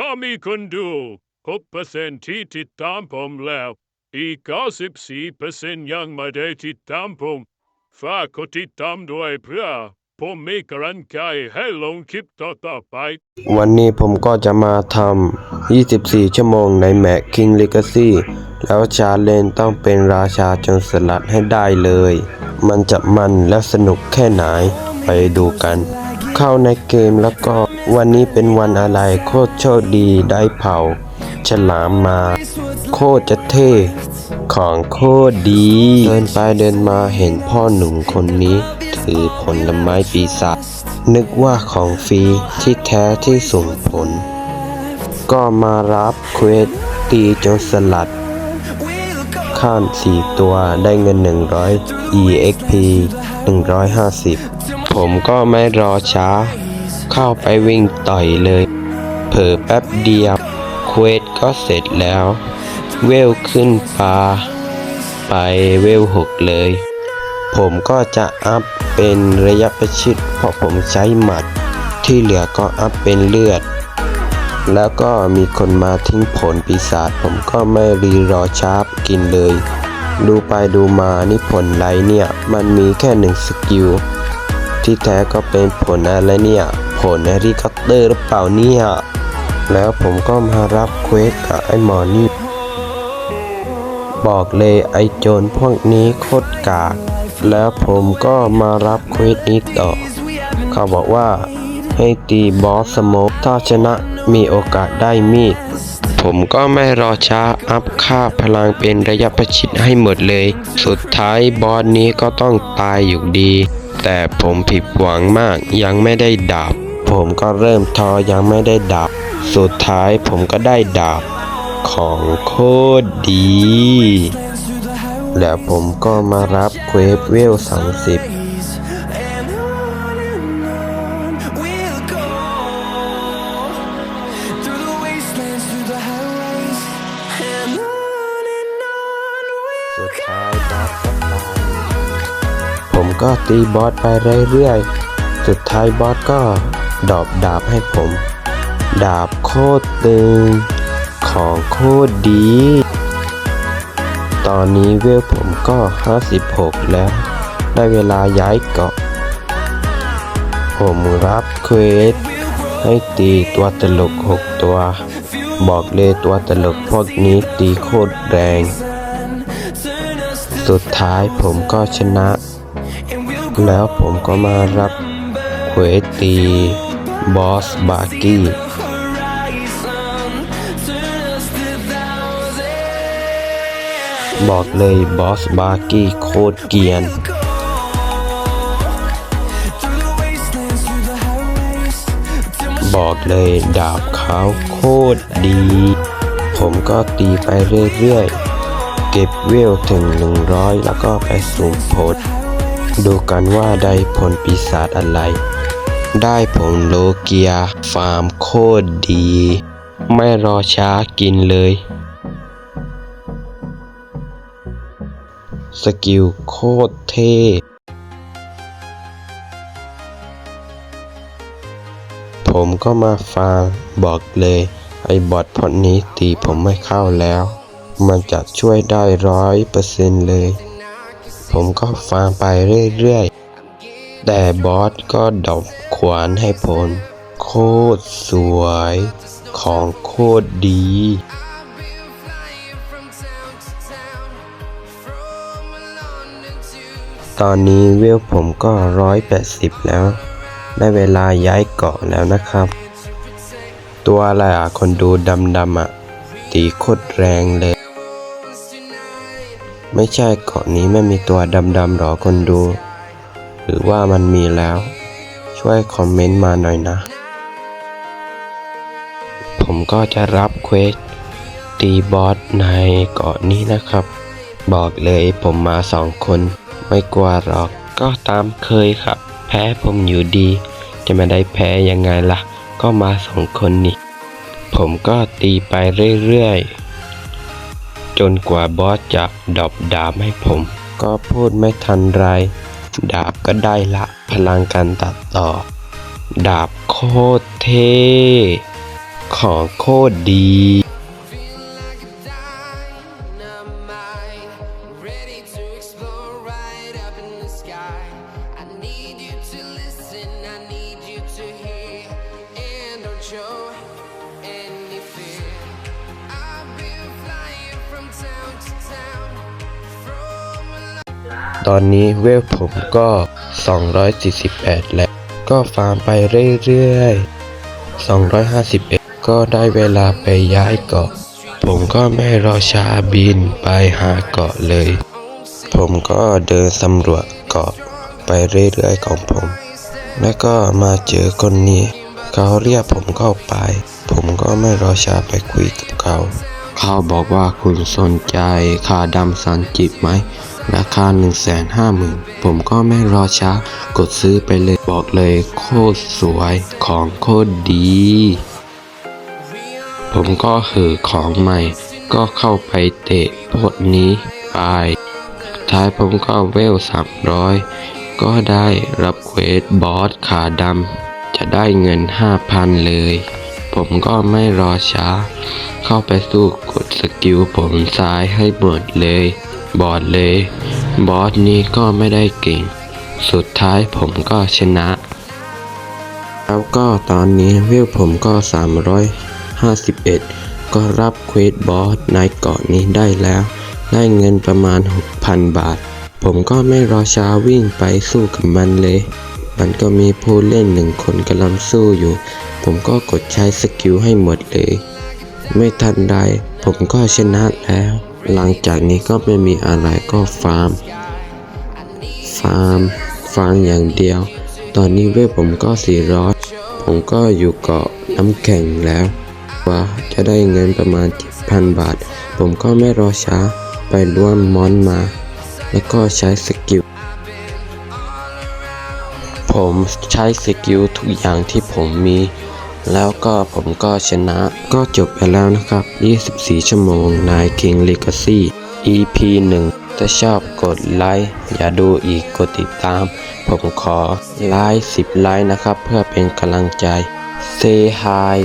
ก็มีคนดู6เปอร์เซ็นที่ติดตามผมแล้ว อีก94เปอร์เซ็นยังไม่ได้ติดตามผมฝากกดติดตามด้วยเพื่อผมมีกำลังใจให้ลงคลิปต่อๆไป วันนี้ผมก็จะมาทำ 24 ชั่วโมงในแม c King Legacy แล้วชาเลนต้องเป็นราชาจนสลัดให้ได้เลย มันจะมันและสนุกแค่ไหน ไปดูกัน เข้าในเกมแล้วก็วันนี้เป็นวันอะไรโคตรโชคดีได้เผา ฉลามมา โคตรจะเท่ของโคตรดี เดินไปเดินมาเห็นพ่อหนุ่มคนนี้ ถือผลไม้ปีศาจนึกว่าของฟรีที่แท้ที่ส่งผล ก็มารับเควสตีจนสลัด ข้ามสี่ตัวได้เงิน 100 EXP 150 ผมก็ไม่รอช้า เข้าไปวิ่งต่อยเลย เผลอแป๊บเดียว เควสก็เสร็จแล้ว เวลขึ้นปลาไปเวลหกเลย ผมก็จะอัพเป็นระยะประชิด เพราะผมใช้หมัด ที่เหลือก็อัพเป็นเลือด แล้วก็มีคนมาทิ้งผลปีศาจผมก็ไม่รีรอช้ากินเลยดูไปดูมานี่ผลไรเนี่ย มันมีแค่หนึ่งสกิล ที่แท้ก็เป็นผลอะไรเนี่ย ผลแฮร์รี่คอตเตอร์หรือเปล่าเนี่ย แล้วผมก็มารับเควสกับไอ้หมอนี่บอกเลยไอ้โจรพวกนี้โคตรกาก แล้วผมก็มารับเควสนี้ต่อ เขาบอกว่าให้ตีบอสสโมกถ้าชนะมีโอกาสได้มีด ผมก็ไม่รอช้าอัพค่าพลังเป็นระยะประชิดให้หมดเลย สุดท้ายบอสนี้ก็ต้องตายอยู่ดี แต่ผมผิดหวังมากยังไม่ได้ดาบ ผมก็เริ่มทอยังไม่ได้ดาบ สุดท้ายผมก็ได้ดาบของโคตรดี แล้วผมก็มารับเควสเวล30 We'll go through the ก็ตีบอสไปเรื่อยๆ สุดท้ายบอสก็ดอบดาบให้ผม ดาบโคตรตึง ของโคตรดี ตอนนี้เวลผมก็ 56 แล้ว ได้เวลาย้ายเกาะ ผมรับเควสให้ตีตัวตลก 6 ตัว บอกเลยตัวตลกพวกนี้ตีโคตรแรง สุดท้ายผมก็ชนะ แล้วผมก็มารับเควสตีบอสบาร์กี้บอกเลยบอสบาร์กี้โคตรเกียน บอกเลยดาบเขาโคตรดี ผมก็ตีไปเรื่อยๆ เก็บเวลถึง 100 แล้วก็ไปสุ่มผด ดูกันว่าได้ผลปีศาจอะไร ได้ผลโลเกียฟาร์มโคตรดี ไม่รอช้ากินเลย สกิลโคตรเท่ผมก็มาฟาร์มบอกเลย ไอ้บอทพอดนี้ตีผมไม่เข้าแล้ว มันจะช่วยได้ร้อยเปอร์เซ็นต์เลย ผมก็ฟาร์มไปเรื่อยๆ แต่บอสก็ดอกขวานให้ผม โคตรสวย ของโคตรดี ตอนนี้เวลผมก็ร้อยแปดสิบแล้ว ได้เวลาย้ายเกาะแล้วนะครับ ตัวอะไรอะ คนดูดำๆอะ ตีโคตรแรงเลย ไม่ใช่เกาะนี้ไม่มีตัวดำๆหรอคนดู หรือว่ามันมีแล้ว ช่วยคอมเมนต์มาหน่อยนะ ผมก็จะรับเควสตีบอสในเกาะนี้นะครับ บอกเลยผมมาสองคน ไม่กลัวหรอกก็ตามเคยครับ แพ้ผมอยู่ดี จะไม่ได้แพ้ยังไงล่ะ ก็มาสองคนนี่ ผมก็ตีไปเรื่อยๆ จนกว่าบอสจะดอบดาบให้ผม ก็พูดไม่ทันไร ดาบก็ได้ละพลังการตัดต่อ ดาบโคตรเท่ ของโคตรดี ตอนนี้เวลผมก็ 248 แล้ว ก็ฟาร์มไปเรื่อยๆ 251 ก็ได้เวลาไปย้ายเกาะ ผมก็ไม่รอช้าบินไปหาเกาะเลย ผมก็เดินสำรวจเกาะไปเรื่อยๆของผม แล้วก็มาเจอคนนี้ เขาเรียกผมเข้าไป ผมก็ไม่รอช้าไปคุยกับเขา เขาบอกว่าคุณสนใจคาดำสันจิบไหม ราคา 1 5 0 0 0 0 ผมก็ไม่รอช้ากดซื้อไปเลยบอกเลยโคตรสวยของโคตรดี ผมก็เห่อของใหม่ ก็เข้าไปเตะโพวกนี้ไปท้ายผมก็เวลสามร้อยก็ได้รับเควสบอสขาดำจะได้เงินห้าพันเลย ผมก็ไม่รอช้า เข้าไปสู้กดสกิลผมซ้ายให้หมดเลย บอดเลย บอสนี้ก็ไม่ได้เก่ง สุดท้ายผมก็ชนะ แล้วก็ตอนนี้เวผมก็ 351 ก็รับเควสบอสในเกาะนี้ได้แล้ว ได้เงินประมาณ 6,000 บาท ผมก็ไม่รอช้าวิ่งไปสู้กับมันเลย มันก็มีผู้เล่นหนึ่งคนกำลังสู้อยู่ ผมก็กดใช้สกิลให้หมดเลย ไม่ทันใดผมก็ชนะแล้ว หลังจากนี้ก็ไม่มีอะไรก็ฟาร์ม ฟาร์ม ฟาร์มอย่างเดียว ตอนนี้เวลผมก็400ผมก็อยู่เกาะน้ำแข็งแล้วว่าจะได้เงินประมาณ7,000บาท ผมก็ไม่รอช้าไปร่วมมอนมา แล้วก็ใช้สกิล ผมใช้สกิลทุกอย่างที่ผมมี แล้วก็ผมก็ชนะก็จบไปแล้วนะครับ 24 ชั่วโมงนาย King Legacy EP 1 ถ้าชอบกดไลค์อย่าดูอีกกดติดตาม ผมขอไลค์10 ไลค์นะครับ เพื่อเป็นกำลังใจ Say hi